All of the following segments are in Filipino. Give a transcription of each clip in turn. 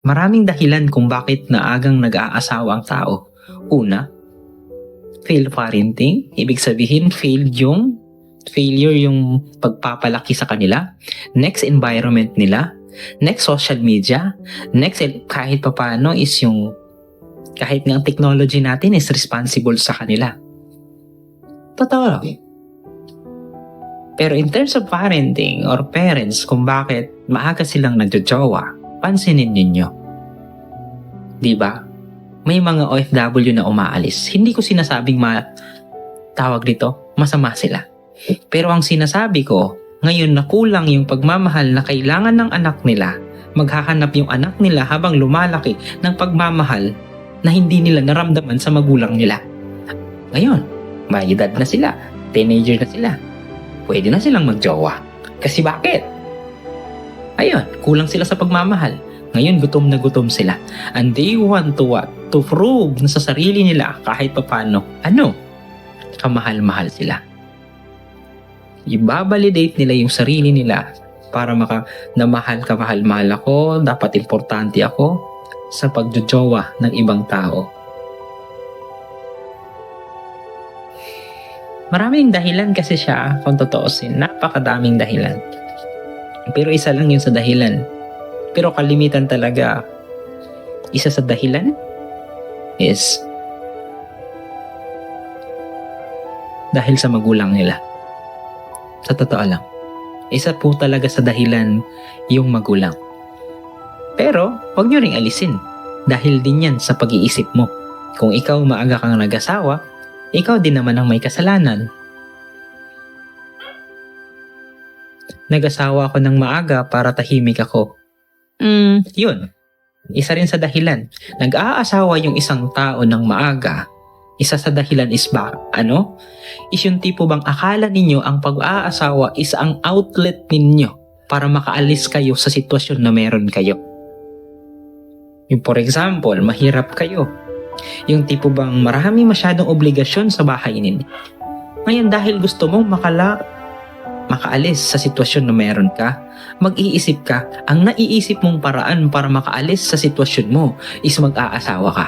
Maraming dahilan kung bakit naagang nag-aasawa ang tao. Una, failed parenting. Ibig sabihin, failed yung failure yung pagpapalaki sa kanila. Next, environment nila. Next, social media. Next, kahit papano is yung kahit ang technology natin is responsible sa kanila. Totoo. Pero in terms of parenting or parents, kung bakit maaga silang nagjojowa, pansinin ninyo. Di ba? May mga OFW na umaalis. Hindi ko sinasabing ma tawag dito, masama sila. Pero ang sinasabi ko, ngayon na kulang yung pagmamahal na kailangan ng anak nila, maghahanap yung anak nila habang lumalaki ng pagmamahal na hindi nila naramdaman sa magulang nila. Ngayon, may edad na sila, teenager na sila, pwede na silang magjowa. Kasi bakit? Ayun, kulang sila sa pagmamahal. Ngayon, gutom na gutom sila. And they want to what? To prove na sa sarili nila kahit papano. Ano? Kamahal-mahal sila. Ibabalidate nila yung sarili nila para maka na mahal ka mahal-mahal ako, dapat importante ako sa pagjojowa ng ibang tao. Maraming dahilan kasi siya kung totoosin. Napakadaming dahilan. Pero isa lang yun sa dahilan. Pero kalimitan talaga, isa sa dahilan is dahil sa magulang nila. Sa totoo lang. Isa po talaga sa dahilan yung magulang. Pero, huwag nyo ring alisin. Dahil din yan sa pag-iisip mo. Kung ikaw maaga kang nag-asawa, ikaw din naman ang may kasalanan. Nag-asawa ako ng maaga para tahimik ako. Hmm, yun. Isa rin sa dahilan. Nag-aasawa yung isang tao ng maaga. Isa sa dahilan is ba, ano? Is yung tipo bang akala ninyo ang pag-aasawa is ang outlet ninyo para makaalis kayo sa sitwasyon na meron kayo. Yung for example, mahirap kayo. Yung tipo bang marami masyadong obligasyon sa bahay ninyo. Ngayon dahil gusto mong makala makaalis sa sitwasyon na meron ka, mag-iisip ka, ang naiisip mong paraan para makaalis sa sitwasyon mo is mag-aasawa ka.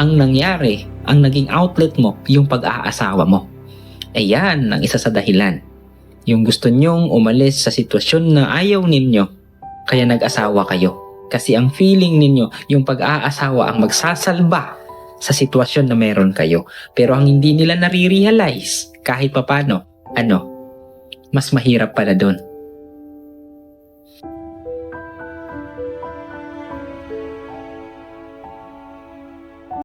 Ang nangyari, ang naging outlet mo, yung pag-aasawa mo. Ayan ang isa sa dahilan. Yung gusto nyong umalis sa sitwasyon na ayaw ninyo, kaya nag-asawa kayo. Kasi ang feeling ninyo, yung pag-aasawa ang magsasalba sa sitwasyon na meron kayo. Pero ang hindi nila nare-realize, kahit papano, ano, mas mahirap pala doon.